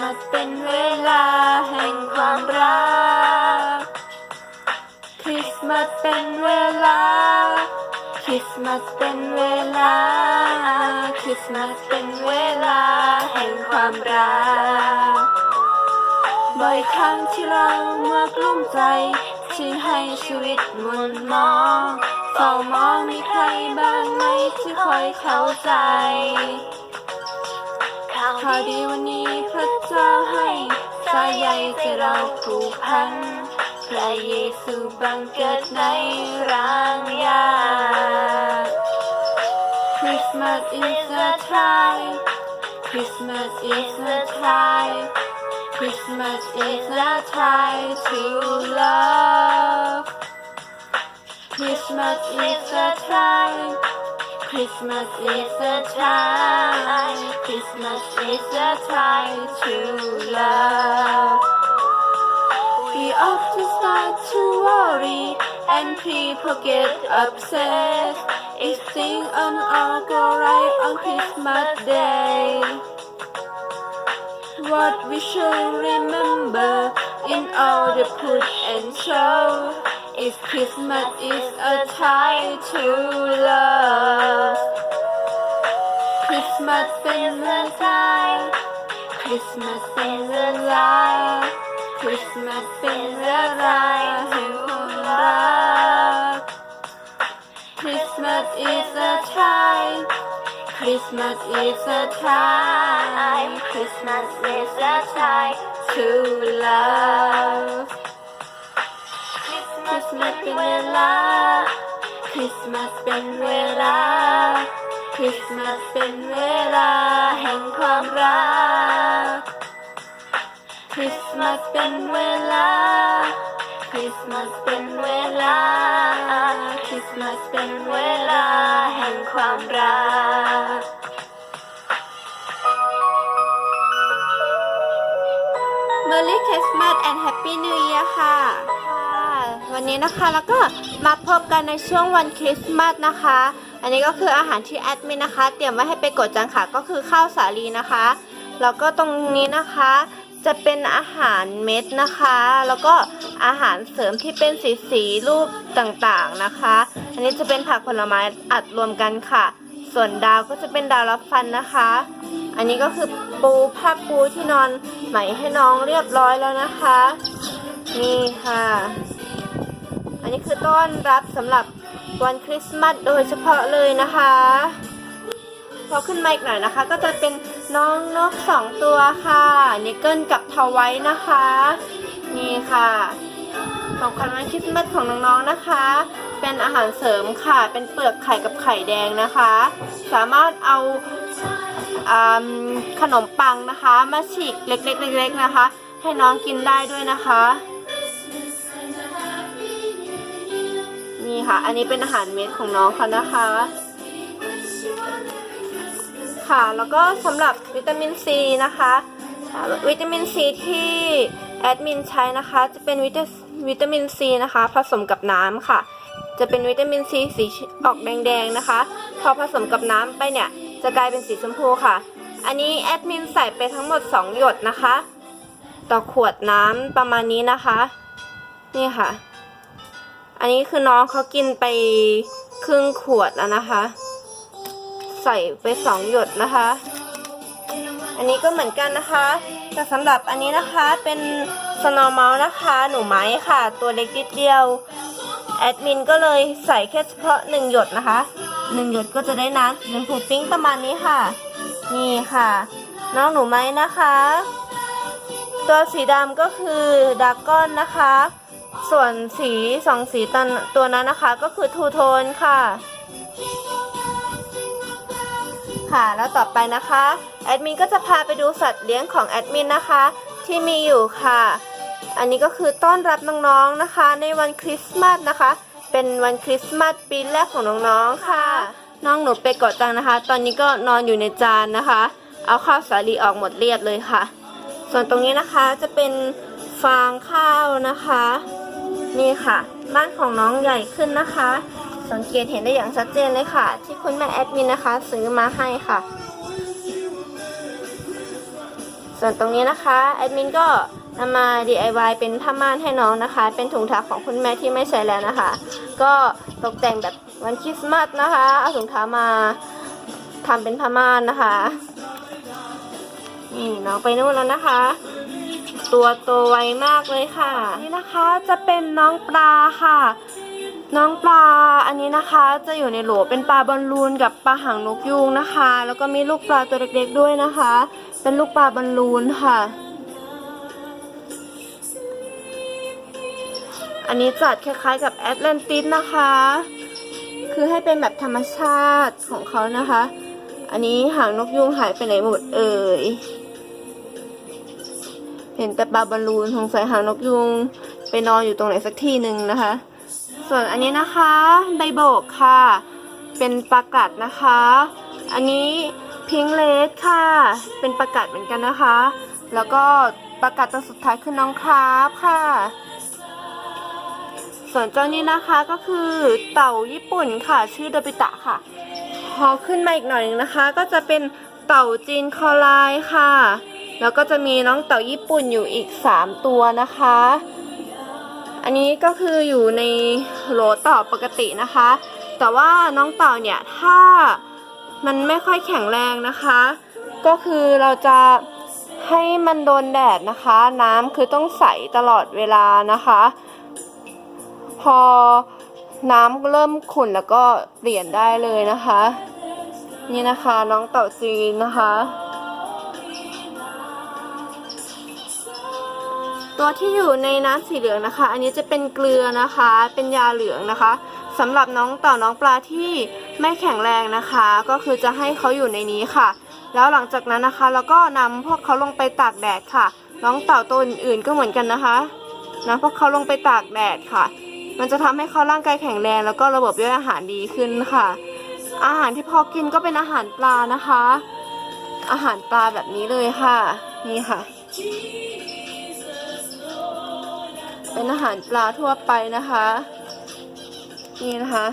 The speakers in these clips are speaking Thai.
มาสเป็นเวลาแห่งความรัก คริสต์มาสเป็นเวลา คริสต์มาสเป็นเวลา คริสต์มาสเป็นเวลาแห่งความรัก บ่อยครั้งที่เราเมื่อกลุ้มใจที่ให้ชีวิตหมุนมองเฝ้ามองมีใครบ้างไหมที่คอยเข้าใจ ข่าวดีวันนี้พระเจ้าให้สายใยใจเราผูกพัน พระเยซูบังเกิดในร่างยา Christmas is a time Christmas is a time Christmas is a time to love Christmas is a time Christmas is a time. Christmas is a time to love. We often start to worry and people get upset if things on all go right on Christmas Day. What we should remember in all the push and show is Christmas is a time to love. Christmas เป็นเวลา Christmas เป็นเวลา Christmas เป็นเวลาแห่งความรัก Christmas is a time Christmas is a time Christmas is a time to love สมาสเป็นเวลาคริสต์มาสเป็นเวลาคริสต์มาสเป็นเวลาแห่งความรักคริสต์มาสเป็นเวลาคริสต์มาสเป็นเวลาคริสต์มาสเป็นเวลาแห่งความรักเมอร์รี่คริสต์มาสแอนด์แฮปปี้นิวเอียร์ค่ะ วันนี้นะคะ แล้วก็มาพบกันในช่วงวันคริสต์มาสนะคะ อันนี้ก็คืออาหารที่แอดมินนะคะ เตรียมไว้ให้ไปกดจังค่ะก็คือข้าวสาลีนะคะแล้วก็ตรงนี้นะคะ จะเป็นอาหารเม็ดนะคะ แล้วก็อาหารเสริมที่เป็นสีสีรูปต่างๆนะคะ อันนี้จะเป็นผักผลไม้อัดรวมกันค่ะ ส่วนดาวก็จะเป็นดาวรับฟันนะคะ อันนี้ก็คือปูผ้าปูที่นอนไหม่ให้น้องเรียบร้อยแล้วนะคะ นี่ค่ะ อันนี้คือต้อนรับสำหรับวันคริสต์มาสโดยเฉพาะเลยนะคะพอขึ้นมาอีกหน่อยนะคะ ก็จะเป็นน้องนกสองตัวค่ะนิกเกิลกับทวายนะคะ นี่ค่ะของขวัญวันคริสต์มาสของน้องๆนะคะ เป็นอาหารเสริมค่ะ เป็นเปลือกไข่กับไข่แดงนะคะ สามารถเอาอขนมปังนะคะ มาฉีกเล็กๆเล็กๆนะคะ ให้น้องกินได้ด้วยนะคะ นี่ค่ะ อันนี้เป็นอาหารเม็ดของน้องเขานะคะ ค่ะแล้วก็สำหรับวิตามินซีนะคะวิตามินซีที่แอดมินใช้นะคะ จะเป็นวิตาวิตามินซีนะคะ ผสมกับน้ำค่ะ จะเป็นวิตามินซีสีออกแดงๆนะคะ พอผสมกับน้ำไปเนี่ย จะกลายเป็นสีชมพูค่ะ อันนี้แอดมินใส่ไปทั้งหมด 2 หยดนะคะ ต่อขวดน้ำประมาณนี้นะคะ นี่ค่ะ อันนี้คือน้องเขากินไปครึ่งขวดแล้วนะคะ ใส่ไปสองหยดนะคะ อันนี้ก็เหมือนกันนะคะ แต่สำหรับอันนี้นะคะเป็นสโนว์เมาส์นะคะ หนูไม้ค่ะ ตัวเล็กนิดเดียว แอดมินก็เลยใส่แค่เฉพาะหนึ่งหยดนะคะหนึ่งหยดก็จะได้น้ำสีชมพูปิ้งประมาณนี้ค่ะ นี่ค่ะ น้องหนูไม้นะคะ ตัวสีดำก็คือดากอนนะคะ ส่วนสีสองสีตันตัวนั้นนะคะก็คือทูโทนค่ะ ค่ะแล้วต่อไปนะคะแอดมินก็จะพาไปดูสัตว์เลี้ยงของแอดมินนะคะ ที่มีอยู่ค่ะ อันนี้ก็คือต้อนรับน้องๆนะคะ ในวันคริสต์มาสนะคะ เป็นวันคริสต์มาสปีแรกของน้องๆค่ะ น้องหนูไปกดจังนะคะ ตอนนี้ก็นอนอยู่ในจานนะคะ เอาข้าวสาลีออกหมดเรียบเลยค่ะ ส่วนตรงนี้นะคะจะเป็นฟางข้าวนะคะ นี่ค่ะ บ้านของน้องใหญ่ขึ้นนะคะ สังเกตเห็นได้อย่างชัดเจนเลยค่ะ ที่คุณแม่แอดมินนะคะ ซื้อมาให้ค่ะ ส่วนตรงนี้นะคะแอดมินก็นำมา DIY เป็นผ้าม่านให้น้องนะคะ เป็นถุงเท้าของคุณแม่ที่ไม่ใช้แล้วนะคะ ก็ตกแต่งแบบวันคริสต์มาสนะคะ เอาถุงเท้ามาทำเป็นผ้าม่านนะคะ นี่น้องไปนู่นแล้วนะคะ ตัวโตไวมากเลยค่ะ นี่นะคะจะเป็นน้องปลาค่ะ น้องปลาอันนี้นะคะจะอยู่ในโหลเป็นปลาบอลลูนกับปลาหางนกยูงนะคะ แล้วก็มีลูกปลาตัวเล็กๆด้วยนะคะ เป็นลูกปลาบอลลูนค่ะ อันนี้จัดคล้ายๆกับแอตแลนติสนะคะ คือให้เป็นแบบธรรมชาติของเขานะคะ อันนี้หางนกยูงหายไปไหนหมดเอ่ย เห็นแต่ปลาบอลลูนสงสัยหางนกยูงไปนอนอยู่ตรงไหนสักที่หนึ่งนะคะ ส่วนอันนี้นะคะไดโบกค่ะ เป็นปลากัดนะคะ อันนี้พิงเลสค่ะ เป็นปลากัดเหมือนกันนะคะ แล้วก็ปลากัดตัวสุดท้ายคือน้องคราฟค่ะ ส่วนเจ้านี้นะคะก็คือเต่าญี่ปุ่นค่ะ ชื่อโดบิตะค่ะ พอขึ้นมาอีกหน่อยนึงนะคะ ก็จะเป็นเต่าจีนคอลน์ค่ะ แล้วก็จะมีน้องเต่าญี่ปุ่นอยู่อีก 3 ตัวนะคะ อันนี้ก็คืออยู่ในโหลเต่าปกตินะคะ แต่ว่าน้องเต่าเนี่ยถ้ามันไม่ค่อยแข็งแรงนะคะ ก็คือเราจะให้มันโดนแดดนะคะ น้ำคือต้องใสตลอดเวลานะคะ พอน้ำเริ่มขุ่นแล้วก็เปลี่ยนได้เลยนะคะ นี่นะคะน้องเต่าจีนนะคะ ตัวที่อยู่ในน้ำสีเหลืองนะคะ อันนี้จะเป็นเกลือนะคะ เป็นยาเหลืองนะคะสำหรับน้องเต่าน้องปลาที่ไม่แข็งแรงนะคะ ก็คือจะให้เขาอยู่ในนี้ค่ะ แล้วหลังจากนั้นนะคะเราก็นำพวกเขาลงไปตากแดดค่ะ น้องเต่าตัวอื่นๆก็เหมือนกันนะคะนำพวกเขาลงไปตากแดดค่ะ มันจะทำให้เขาร่างกายแข็งแรงแล้วก็ระบบย่อยอาหารดีขึ้นค่ะ อาหารที่พอกินก็เป็นอาหารปลานะคะ อาหารปลาแบบนี้เลยค่ะ นี่ค่ะ เป็นอาหารปลาทั่วไปนะคะ นี่นะคะ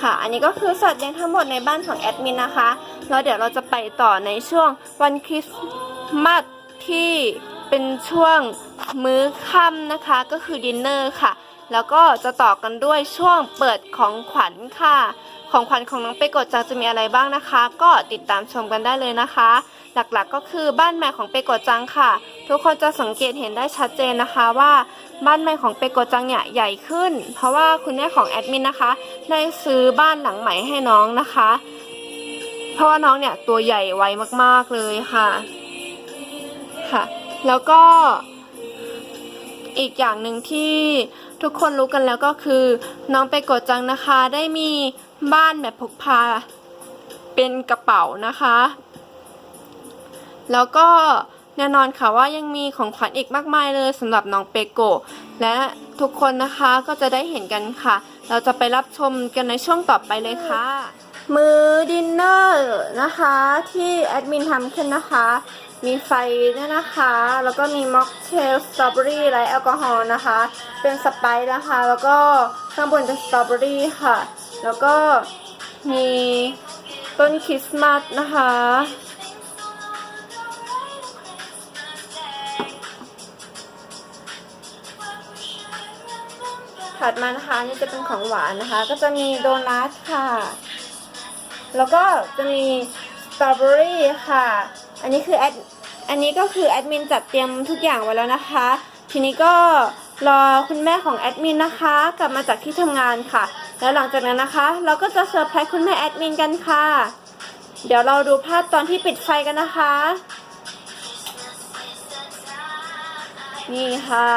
ค่ะ อันนี้ก็คือสัตว์เลี้ยงทั้งหมดในบ้านของแอดมินนะคะ แล้วเดี๋ยวเราจะไปต่อในช่วงวันคริสต์มาสที่เป็นช่วงมื้อค่ำนะคะ ก็คือดินเนอร์ค่ะ แล้วก็จะต่อกันด้วยช่วงเปิดของขวัญค่ะ ของขวัญของน้องเปโกะจังจะมีอะไรบ้างนะคะ ก็ติดตามชมกันได้เลยนะคะ หลักๆก็คือบ้านใหม่ของเปโกะจังค่ะ ทุกคนจะสังเกตเห็นได้ชัดเจนนะคะว่าบ้านใหม่ของเปโกะจังเนี่ยใหญ่ขึ้น เพราะว่าคุณแม่ของแอดมินนะคะ ได้ซื้อบ้านหลังใหม่ให้น้องนะคะ เพราะว่าน้องเนี่ยตัวใหญ่ไวมากๆเลยค่ะค่ะ แล้วก็อีกอย่างหนึ่งที่ทุกคนรู้กันแล้วก็คือ น้องไปกดจังนะคะได้มี บ้านแบบพกพาเป็นกระเป๋านะคะ แล้วก็แน่นอนค่ะว่ายังมีของขวัญอีกมากมายเลยสำหรับน้องเปโกและทุกคนนะคะก็จะได้เห็นกันค่ะ เราจะไปรับชมกันในช่วงต่อไปเลยค่ะ มื้อดินเนอร์นะคะที่แอดมินทำขึ้นนะคะ มีไฟด้วยนะคะ แล้วก็มีม็อกเทลสตรอเบอรี่ไรแอลกอฮอล์นะคะ เป็นสไปซ์นะคะ แล้วก็ข้างบนเป็นสตรอเบอรี่ค่ะ แล้วก็มีต้นคริสต์มาสนะคะ ถัดมานะคะนี่จะเป็นของหวานนะคะ ก็จะมีโดนัทค่ะ แล้วก็จะมีสตรอเบอรี่ค่ะ อันนี้คือแอด อันนี้ก็คือแอดมินจัดเตรียมทุกอย่างไว้แล้วนะคะ ทีนี้ก็รอคุณแม่ของแอดมินนะคะ กลับมาจากที่ทำงานค่ะ แล้วหลังจากนั้นนะคะ เราก็จะเซอร์ไพรส์คุณแม่แอดมินกันค่ะ เดี๋ยวเราดูภาพตอนที่ปิดไฟกันนะคะ นี่ค่ะ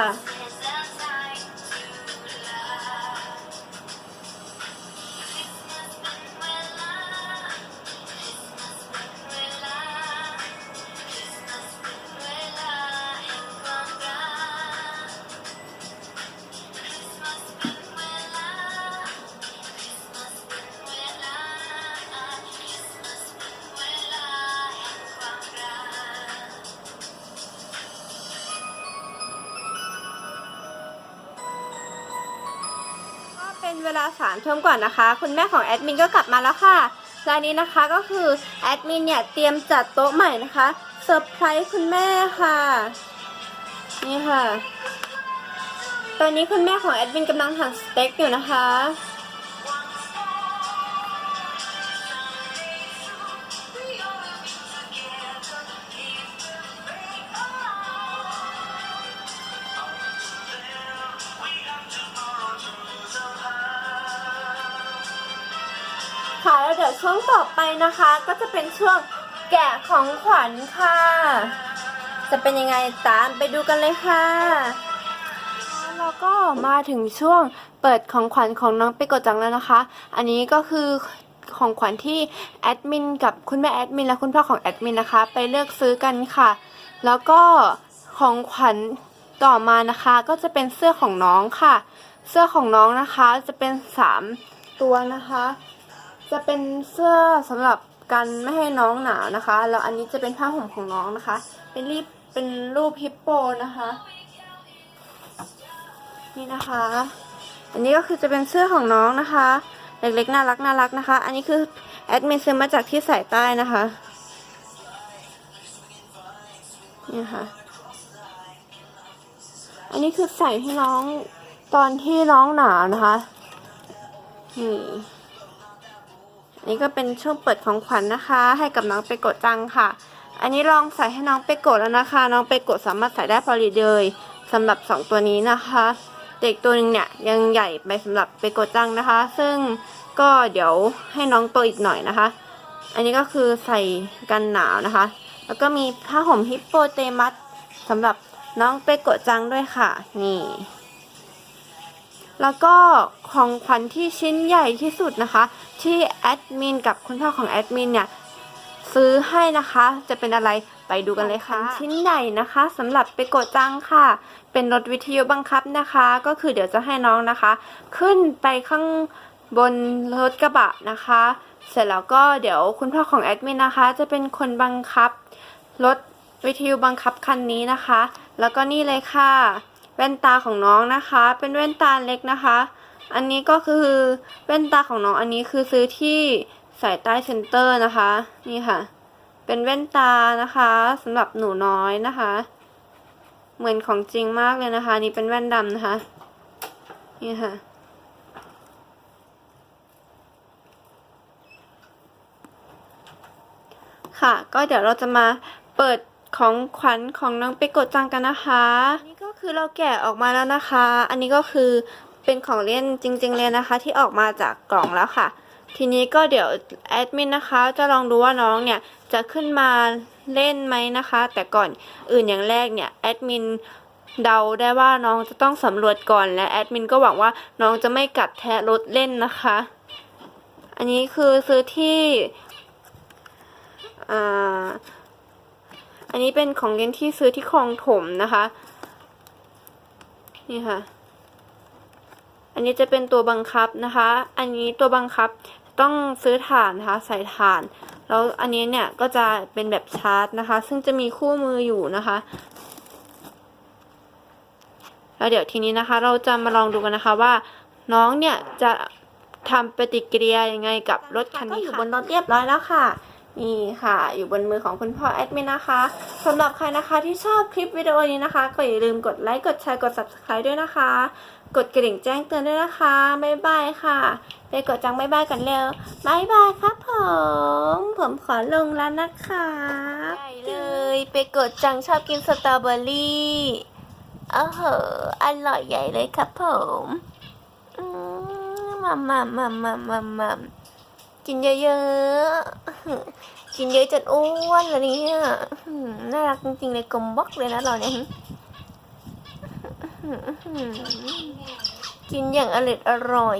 เวลาสามทุ่มก่อนนะคะ คุณแม่ของแอดมินก็กลับมาแล้วค่ะและนนี้นะคะก็คือแอดมินเนี่ยเตรียมจัดโต๊ะใหม่นะคะเซอร์ไพรส์คุณแม่ค่ะ นี่ค่ะ ตอนนี้คุณแม่ของแอดมินกำลังหั่นสเต็กอยู่นะคะ ยวช่วงต่อไปนะคะ ก็จะเป็นช่วงแกะของขวัญค่ะ จะเป็นยังไงตามไปดูกันเลยค่ะแล้วก็มาถึงช่วงเปิดของขวัญของน้องเปกะจังแล้วนะคะ อันนี้ก็คือของขวัญที่แอดมินกับคุณแม่แอดมินและคุณพ่อของแอดมินนะคะ ไปเลือกซื้อกันค่ะ แล้วก็ของขวัญต่อมานะคะ ก็จะเป็นเสื้อของน้องค่ะ เสื้อของน้องนะคะจะเป็นสามตัวนะคะ จะเป็นเสื้อสำหรับกันไม่ให้น้องหนาวนะคะ แล้วอันนี้จะเป็นผ้าห่มของน้องนะคะ เป็นรีบเป็นรูปฮิปโปนะคะ นี่นะคะ อันนี้ก็คือจะเป็นเสื้อของน้องนะคะ เล็กๆน่ารักน่ารักนะคะ อันนี้คือแอดมินซื้อมาจากที่สายใต้นะคะนี่ค่ะ อันนี้คือใส่ให้น้องตอนที่น้องหนาวนะคะนี่ นนี้ก็เป็นช่วงเปิดของขวัญนะคะ ให้กับน้องเปโกะจังค่ะ อันนี้ลองใส่ให้น้องเปโกะแล้วนะคะ น้องเปโกะสามารถใส่ได้พอดีเลยสำหรับสองตัวนี้นะคะ เด็กตัวหนึงเนี่ยยังใหญ่ไปสำหรับเปโกะจังนะคะ ซึ่งก็เดี๋ยวให้น้องโตอีกหน่อยนะคะ อันนี้ก็คือใส่กันหนาวนะคะ แล้วก็มีผ้าห่มฮิปโปเตมัสสำหรับน้องเปโกะจังด้วยค่ะ นี่ แล้วก็ของขวัญที่ชิ้นใหญ่ที่สุดนะคะ ที่แอดมินกับคุณพ่อของแอดมินเนี่ยซื้อให้นะคะ จะเป็นอะไรไปดูกันเลยค่ะ ชิ้นใหญ่นะคะสำหรับไปโกดจังค่ะ เป็นรถวิทยุบังคับนะคะ ก็คือเดี๋ยวจะให้น้องนะคะ ขึ้นไปข้างบนรถกระบะนะคะ เสร็จแล้วก็เดี๋ยวคุณพ่อของแอดมินนะคะ จะเป็นคนบังคับรถวิทยุบังคับคันนี้นะคะ แล้วก็นี่เลยค่ะ แว่นตาของน้องนะคะ เป็นแว่นตาเล็กนะคะ อันนี้ก็คือแว่นตาของน้องอันนี้คือซื้อที่สายใต้เซ็นเตอร์นะคะ นี่ค่ะ เป็นแว่นตานะคะสำหรับหนูน้อยนะคะ เหมือนของจริงมากเลยนะคะ นี่เป็นแว่นดำนะคะ นี่ค่ะค่ะ ก็เดี๋ยวเราจะมาเปิดของขวัญของน้องเปโกจังกันนะคะ คือเราแกะออกมาแล้วนะคะ อันนี้ก็คือเป็นของเล่นจริง ๆ เลยนะคะ ที่ออกมาจากกล่องแล้วค่ะ ทีนี้ก็เดี๋ยวแอดมินนะคะ จะลองดูว่าน้องเนี่ยจะขึ้นมาเล่นไหมนะคะ แต่ก่อนอื่นอย่างแรกเนี่ยแอดมินเดาได้ว่าน้องจะต้องสำรวจก่อนและแอดมินก็หวังว่าน้องจะไม่กัดแทะรถเล่นนะคะ อันนี้คือซื้อที่อ่าอันนี้เป็นของเล่นที่ซื้อที่คลองถมนะคะ นี่ค่ะ อันนี้จะเป็นตัวบังคับนะคะ อันนี้ตัวบังคับต้องซื้อถ่านนะคะใส่ถ่าน แล้วอันนี้เนี่ยก็จะเป็นแบบชาร์จนะคะ ซึ่งจะมีคู่มืออยู่นะคะแล้วเดี๋ยวทีนี้นะคะ เราจะมาลองดูกันนะคะว่า น้องเนี่ยจะทำปฏิกิริยายังไงกับรถคันนี้ค่ะก็อยู่บนรถเรียบร้อยแล้วค่ะ นี่ค่ะ อยู่บนมือของคุณพ่อแอดมินนะคะสำหรับใครนะคะที่ชอบคลิปวิดีโอนี้นะคะ ก็อย่าลืมกดไลค์กดแชร์กด subscribe ด้วยนะคะ กดกระดิ่งแจ้งเตือนด้วยนะคะบ๊ายบายค่ะ ไปกดจังบ๊ายบายกันเร็วบ๊ายบายครับผม ผมขอลงแล้วนะคะได้เลย ไปกดจังชอบกินสตรอเบอรี่โอ้โหอร่อยใหญ่เลยครับผมมมัมมัมมัมมัมมัมมัม กินเยอะๆ กินเยอะจนอ้วนเลยเนี่ยน่ารักจริงๆเลยกลมบล็อกเลยนะเราเนี่ยกินอย่างอร่อยอร่อย